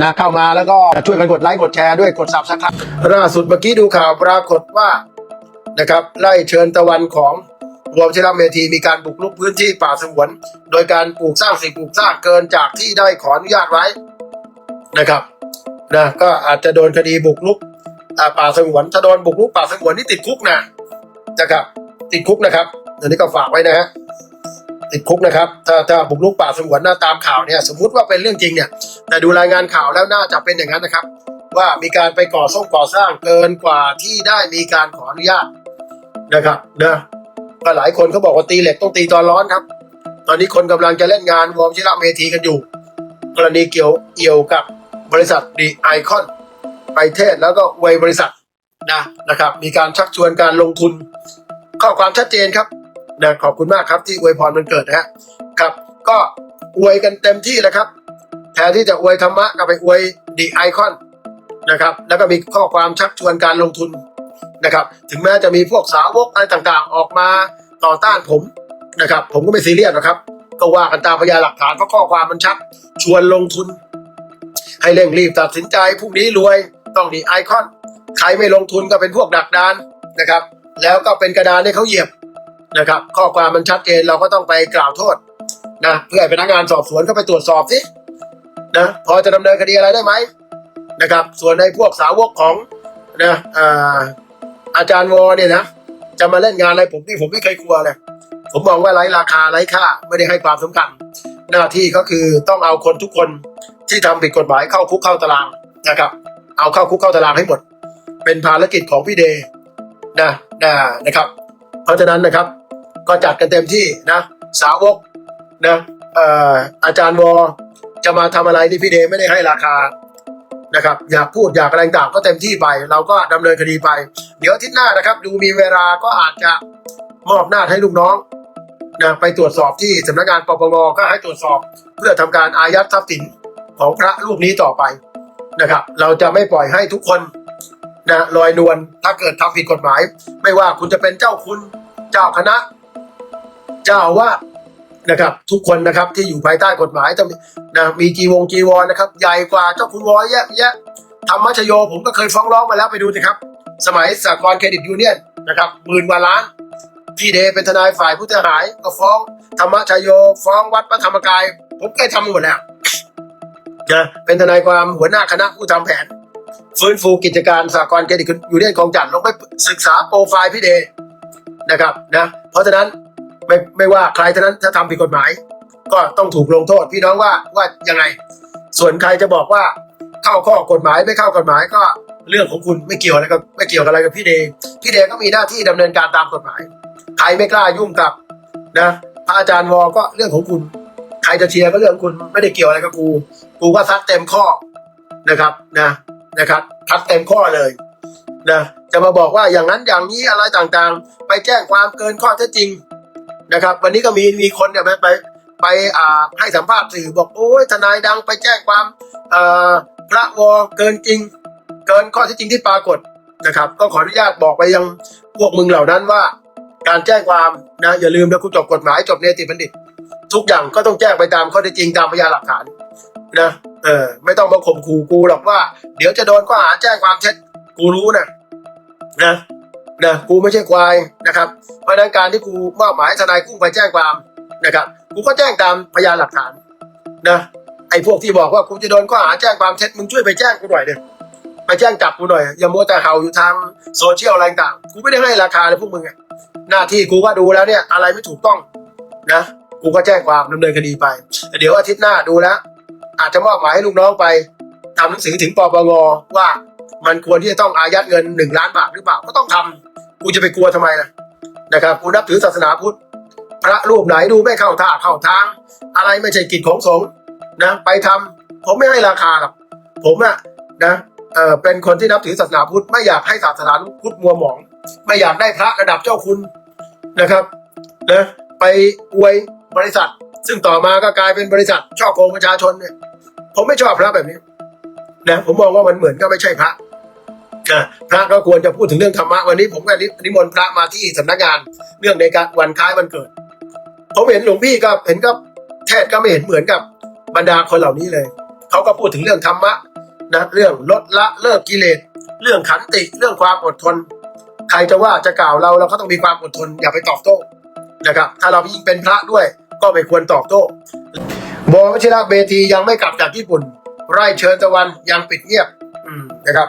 นะเข้ามาแล้วก็ช่วยกันกดไลค์กดแชร์ด้วยกดซับสไครต์ล่าสุดเมื่อกี้ดูข่าวปรากฏว่านะครับไล่เชิญตะวันของรวมชิรเมธีมีการบุกรุกพื้นที่ป่าสงวน โดยการปลูกสร้างสิ่งปลูกสร้างเกินจากที่ได้ขออนุญาตไว้นะครับนะก็อาจจะโดนคดีบุกรุกป่าสงวนถ้าโดนบุกรุกป่าสงวนนี่ติดคุกนะนะครับติดคุกนะครับอันนี้ก็ฝากไว้นะฮะ ติดคุกนะครับ ถ้าถ้าบุกรุกป่าสงวนหน้าตามข่าวเนี่ยสมมุติว่าเป็นเรื่องจริงเนี่ยแต่ดูรายงานข่าวแล้วน่าจะเป็นอย่างนั้นนะครับ ว่ามีการไปก่อสร้างก่อสร้างเกินกว่าที่ได้มีการขออนุญาตนะครับนะก็หลายคนเขาบอกว่าตีเหล็กต้องตีตอนร้อนครับ ตอนนี้คนกำลังจะเล่นงานวอร์มชิระเมธีกันอยู่ กรณีเกี่ยวเอี่ยวกับบริษัทดีไอคอนไปเทศแล้วก็อวบริษัทนะนะครับ มีการชักชวนการลงทุน ข้อความชัดเจนครับ นะขอบคุณมากครับที่อวยพรมันเกิดนะฮะครับ ก็อวยกันเต็มที่แล้วครับ แทนที่จะอวยธรรมะก็ไปอวยดีไอคอนนะครับ แล้วก็มีข้อความชักชวนการลงทุนนะครับ ถึงแม้จะมีพวกสาวกอะไรต่างๆ ออกมาต่อต้านผมนะครับ ผมก็ไม่ซีเรียสหรอกครับ ก็ว่ากันตามพยานหลักฐานเพราะข้อความมันชักชวนลงทุน ให้เร่งรีบตัดสินใจพรุ่งนี้รวยต้องดีไอคอนใครไม่ลงทุนก็เป็นพวกดักดานนะครับ แล้วก็เป็นกระดานให้เขาเหยียบ นะครับ ข้อความมันชัดเจนเราก็ต้องไปกล่าวโทษนะเพื่อให้พนักงานสอบสวนเข้าไปตรวจสอบสินะพอจะดำเนินคดีอะไรได้ไหมนะครับ ส่วนในพวกสาวกของนะอาอาจารย์วอเนี่ยนะจะมาเล่นงานอะไรผมนี่ผมไม่เคยกลัวเลยผมมองว่าไร้ราคาไร้ค่าไม่ได้ให้ความสำคัญ หน้าที่ก็คือต้องเอาคนทุกคนที่ทำผิดกฎหมายเข้าคุกเข้าตารางนะครับ เอาเข้าคุกเข้าตารางให้หมด เป็นภารกิจของพี่เดย์นะนะนะครับ เพราะฉะนั้นนะครับ ก็จัดกันเต็มที่นะสาวกนะเอ่อาจารย์วอจะมาทำอะไรที่พี่เดไม่ได้ให้ราคานะครับ อยากพูดอยากอะไรต่างก็เต็มที่ไป เราก็ดำเนินคดีไป เดี๋ยวทิตย์หน้านะครับ ดูมีเวลาก็อาจจะมอบหน้าให้ลูกน้องนะไปตรวจสอบที่สำนักงานปปงก็ให้ตรวจสอบ เพื่อทำการอายัดทรัพย์สินของพระรูปนี้ต่อไปนะครับ เราจะไม่ปล่อยให้ทุกคนนะลอยนวลถ้าเกิดทำผิดกฎหมาย ไม่ว่าคุณจะเป็นเจ้าคุณเจ้าคณะ เจ้าอาวาสนะครับ ทุกคนนะครับที่อยู่ภายใต้กฎหมายต้องมีนะมีจีวงจีวรนะครับใหญ่กว่าเจ้าคุณวอยแยะแยะธรรมชโยผมก็เคยฟ้องร้องมาแล้วไปดูสิครับ สมัยสากลเครดิตยูเนียนนะครับหมื่นกว่าล้านพี่เดเป็นทนายฝ่ายผู้เสียหายก็ฟ้องธรรมชโย ฟ้องวัดพระธรรมกาย ผมเคยทำหมดแล้วนะเป็นทนายความหัวหน้าคณะผู้ทำแผน ฟื้นฟูกิจการสากลเครดิตยูเนียนของจันทร์ลงไปศึกษาโปรไฟล์พี่เดนะครับนะเพราะฉะนั้น ไม่ไม่ว่าใครเท่านั้นถ้าทำผิดกฎหมาย ก็ต้องถูกลงโทษ พี่น้องว่าว่ายังไง ส่วนใครจะบอกว่าเข้าข้อกฎหมายไม่เข้ากฎหมายก็เรื่องของคุณไม่เกี่ยวอะไรกับไม่เกี่ยวอะไรกับพี่เดพี่เดก็มีหน้าที่ดำเนินการตามกฎหมาย ใครไม่กล้ายุ่งกับนะพระอาจารย์วอก็เรื่องของคุณ ใครจะเชียร์ก็เรื่องของคุณไม่ได้เกี่ยวอะไรกับกูกูก็ซัดเต็มข้อนะครับนะนะครับทัดเต็มข้อเลยนะจะมาบอกว่าอย่างนั้นอย่างนี้อะไรต่างๆ ไปแจ้งความเกินข้อเท็จจริง นะครับ วันนี้ก็มีมีคนเนี่ยไปไปไปอ่าให้สัมภาษณ์สื่อบอกโอ้ยทนายดังไปแจ้งความอ่อพระวอเกินจริง เกินข้อเท็จจริงที่ปรากฏนะครับ ก็ขออนุญาตบอกไปยังพวกมึงเหล่านั้นว่า การแจ้งความนะอย่าลืมนะคุณจบกฎหมายจบเนติบัณฑิต ทุกอย่างก็ต้องแจ้งไปตามข้อเท็จจริงตามพยานหลักฐานนะเออไม่ต้องมาข่มขู่กูหรอกว่า เดี๋ยวจะโดนข้อหาแจ้งความเท็จกูรู้นะนะ นะกูไม่ใช่ควายนะครับ เพราะนั้นการที่กูมอบหมายให้ทนายกุ้งไปแจ้งความนะครับ กูก็แจ้งตามพยานหลักฐานนะไอ้พวกที่บอกว่ากูจะโดนข้อหาแจ้งความเท็จมึงช่วยไปแจ้งกูหน่อยเถอะไปแจ้งจับกูหน่อย อย่ามัวแต่เห่าอยู่ทางโซเชียลอะไรต่างกูไม่ได้ให้ราคาเลยพวกมึงอะหน้าที่กูก็ดูแล้วเนี่ยอะไรไม่ถูกต้องนะกูก็แจ้งความดำเนินคดีไป เดี๋ยวอาทิตย์หน้าดูแล้ว อาจจะมอบหมายให้ลูกน้องไปทำหนังสือถึงปปงว่า มันควรที่จะต้องอายัดเงินหนึ่งล้านบาทหรือเปล่าก็ต้องทำกูจะไปกลัวทำไมล่ะนะครับกูนับถือศาสนาพุทธพระรูปไหนดูไม่เข้าท่าเข้าทาง อะไรไม่ใช่กิจของสงฆ์นะไปทำผมไม่ให้ราคาหรอกผมอะนะเออเป็นคนที่นับถือศาสนาพุทธไม่อยากให้ศาสนาพุทธมัวหมอง ไม่อยากได้พระระดับเจ้าคุณนะครับนะไปอวยบริษัท ซึ่งต่อมาก็กลายเป็นบริษัทช่อโกงประชาชนเนี่ยผมไม่ชอบพระแบบนี้ นะผมมองว่ามันเหมือนก็ไม่ใช่พระนะพระก็ควรจะพูดถึงเรื่องธรรมะวันนี้ผมก็นิมนต์พระมาที่สำนักงานเรื่องในการวันคล้ายวันเกิดผมเห็นหลวงพี่ก็เห็นก็เทศก็ไม่เห็นเหมือนกับบรรดาคนเหล่านี้เลยเขาก็พูดถึงเรื่องธรรมะนะเรื่องลดละเลิกกิเลสเรื่องขันติเรื่องความอดทน ใครจะว่าจะกล่าวเราเราก็ต้องมีความอดทนอย่าไปตอบโต้นะครับ ถ้าเรายิ่งเป็นพระด้วยก็ไม่ควรตอบโต้บอวชิระเบทียังไม่กลับจากญี่ปุ่น ไร่เชิญตะวันยังปิดเงียบอืมนะครับ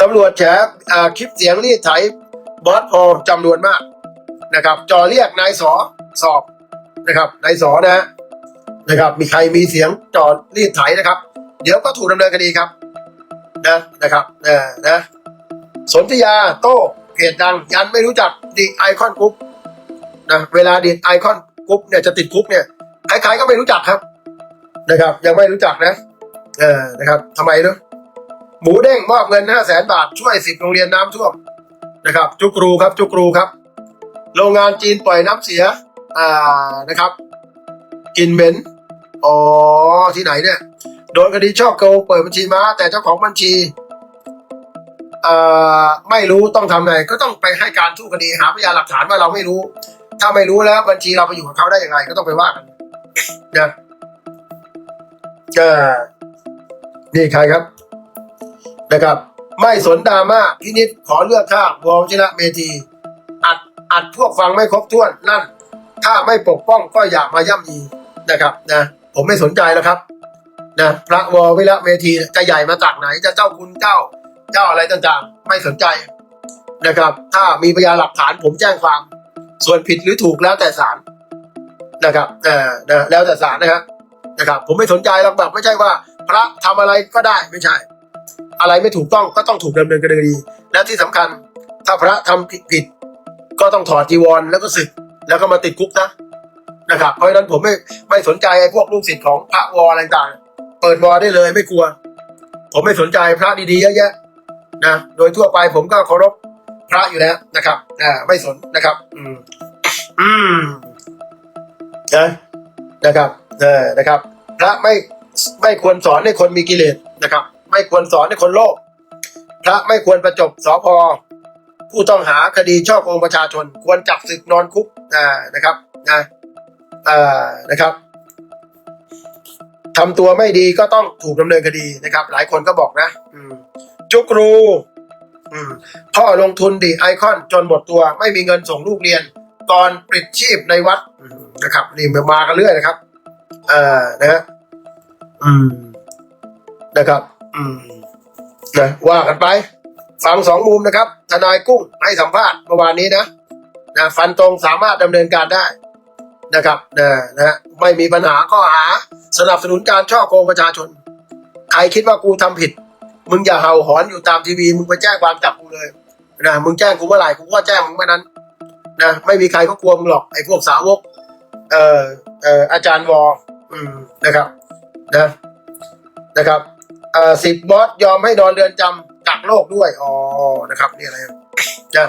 ตำรวจแฉอ่าคลิปเสียงรีดไถบอสพอจำนวนมากนะครับจอเรียกนายสอสอบนะครับนายสอนะฮะนะครับ มีใครมีเสียงจอรีดไถนะครับ เดี๋ยวก็ถูกดำเนินคดีครับนะนะครับนะนะสนธยาโต้เพจดังยันไม่รู้จักดีไอคอนกรุ๊ปนะเวลาดีไอคอนกรุ๊ปเนี่ยจะติดคุกเนี่ยใครๆก็ไม่รู้จักครับ นะครับ ยังไม่รู้จักนะ เออนะครับทำไมเนาะหมูเด้งมอบเงินห้าแสนบาทช่วยสิบโรงเรียนน้ำท่วมนะครับ จุกรูครับ จุกรูครับ โรงงานจีนปล่อยน้ำเสีย อ่านะครับกินเหม็นอ๋อที่ไหนเนี่ย โดนคดีช่อโกงเปิดบัญชีม้า แต่เจ้าของบัญชีอ่อไม่รู้ต้องทำไงก็ต้องไปให้การสู้คดีหาพยานหลักฐานว่าเราไม่รู้ ถ้าไม่รู้แล้วบัญชีเราไปอยู่กับเขาได้ยังไง ก็ต้องไปว่ากันนะ ออนี่ใครครับ นะครับ ไม่สนดราม่าพินิษขอเลือกข้างวองชนะเมทีอัดอัดพวกฟังไม่ครบถ้วนนั่น ถ้าไม่ปกป้องก็อย่ามาย่ำยีนะครับ นะ ผมไม่สนใจแล้วครับ นะพระวอวิระเมทีจะใหญ่มาจากไหน จะเจ้าคุณเจ้า เจ้าอะไรต่างๆ ไม่สนใจนะครับ ถ้ามีพยานหลักฐานผมแจ้งความ ส่วนผิดหรือถูกแล้วแต่ศาลนะครับเออนะแล้วแต่ศาลนะครับ นะครับ ผมไม่สนใจหรอกแบบไม่ใช่ว่า พระทำอะไรก็ได้ไม่ใช่ อะไรไม่ถูกต้องก็ต้องถูกดำเนินคดีและที่สำคัญ ถ้าพระทำผิดผิดก็ต้องถอดจีวรแล้วก็สึกแล้วก็มาติดคุกนะนะครับ เพราะฉะนั้นผมไม่ไม่สนใจไอ้พวกลูกศิษย์ของพระวออะไรต่างเปิดวอได้เลยไม่กลัว ผมไม่สนใจพระดีๆเยอะแยะนะโดยทั่วไปผมก็เคารพพระอยู่แล้วนะครับอ่าไม่สนนะครับ อืม อืมนะนะครับ เออนะครับพระไม่ไม่ควรสอนให้คนมีกิเลสนะครับ ไม่ควรสอนให้คนโลภพระไม่ควรประจบสพผู้ต้องหาคดีช่อโกงประชาชน ควรจับศึกนอนคุกอ่านะครับนะอ่านะครับทำตัวไม่ดีก็ต้องถูกดำเนินคดีนะครับ หลายคนก็บอกนะจุกรูพ่อลงทุนดีไอคอนจนหมดตัว ไม่มีเงินส่งลูกเรียน ตอนปลิดชีพในวัดนะครับนี่มากันเรื่อยนะครับ อ่านะอืม นะครับ อืมนะว่ากันไป ฟังสองมุมนะครับ ทนายกุ้งให้สัมภาษณ์เมื่อวานนี้นะนะฟันตรงสามารถดำเนินการได้นะครับนะนะไม่มีปัญหาข้อหา สนับสนุนการช่อโกงประชาชน ใครคิดว่ากูทำผิด มึงอย่าเห่าหอนอยู่ตามทีวี มึงไปแจ้งความจับกูเลยนะมึงแจ้งกูเมื่อไหร่กูก็แจ้งมึงเมื่อนั้นนะไม่มีใครเขากลัวมึงหรอกไอ้พวกสาวก เอ่อเอ่ออาจารย์วออืมนะครับนะนะครับเอ่อสิบบอสยอมให้นอนเรือนจำกักโรคด้วยอ๋อนะครับนี่อะไรนะ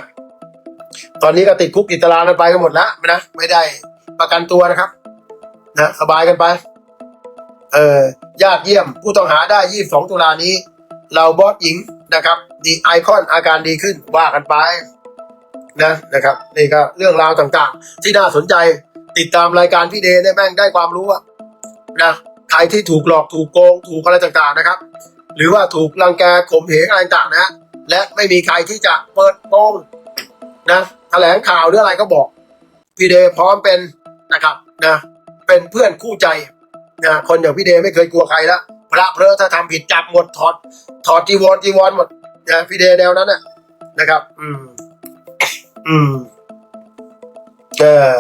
ตอนนี้ก็ติดคุกติดตารางกันไปกันหมดแล้วนะไม่ได้ประกันตัวนะครับ นะสบายกันไป เอ่อญาติเยี่ยมผู้ต้องหาได้22ตุลานี้ เราบอสหญิงนะครับ ดีไอคอนอาการดีขึ้นว่ากันไปนะนะครับนี่ก็เรื่องราวต่างๆ ที่น่าสนใจ ติดตามรายการพี่เดย์ได้แม่งได้ความรู้อะนะใครที่ถูกหลอกถูกโกงถูกอะไรต่างๆนะครับ หรือว่าถูกรังแกข่มเหงอะไรต่างๆนะ และไม่มีใครที่จะเปิดโปงนะแถลงข่าวหรืออะไรก็บอก พี่เดย์พร้อมเป็นนะครับนะเป็นเพื่อนคู่ใจนะคนอย่างพี่เดย์ไม่เคยกลัวใครละพระเพลอถ้าทำผิดจับหมดถอด ถอดจีวรจีวรหมดนะพี่เดย์แนวนั้นน่ะนะครับ อืม อืมเออ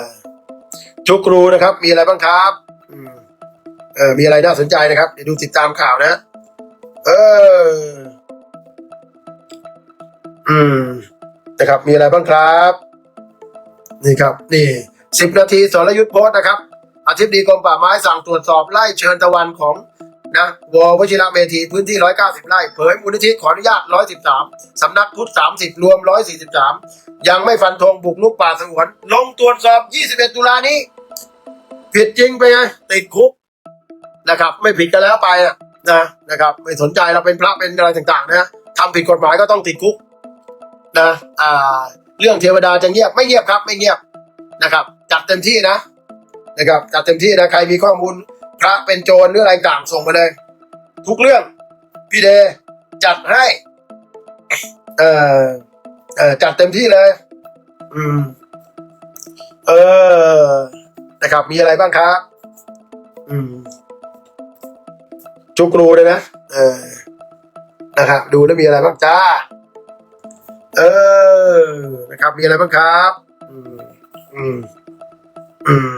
ชุกรูนะครับ มีอะไรบ้างครับเออมีอะไรน่าสนใจนะครับเดี๋ยวดูติดตามข่าวนะ เออ อืมนะครับ มีอะไรบ้างครับ นี่ครับ นี่สิบนาทีสรยุทธ์โพสนะครับอธิบดีกรมป่าไม้สั่งตรวจสอบไล่เชิญตะวันของนะววชิระเมธีพื้นที่ 190 ไร่ เผยมูลนิธิขออนุญาต 113 สำนักพุทธ 30 รวม 143 ยังไม่ฟันธงบุกลุกป่าสงวน ลงตรวจสอบ 21 ตุลานี้ ผิดจริงไปไงติดคุกนะครับ ไม่ผิดกันแล้วไปนะนะนะครับ ไม่สนใจเราเป็นพระเป็นอะไรต่างๆนะทำผิดกฎหมายก็ต้องติดคุกนะอ่าเรื่องเทวดาจะเงียบไม่เงียบครับ ไม่เงียบนะครับ จัดเต็มที่นะนะครับจัดเต็มที่นะใครมีข้อมูลพระเป็นโจรหรืออะไรต่างส่งมาเลย ทุกเรื่องพี่เดจัดให้เออเออจัดเต็มที่เลย อืม เออ นะครับ มีอะไรบ้างครับอืมจุกรูเลยนะเออนะครับดูแล้วมีอะไรบ้างจ้า เออ นะครับ มีอะไรบ้างครับ อืม อืม อืมอืม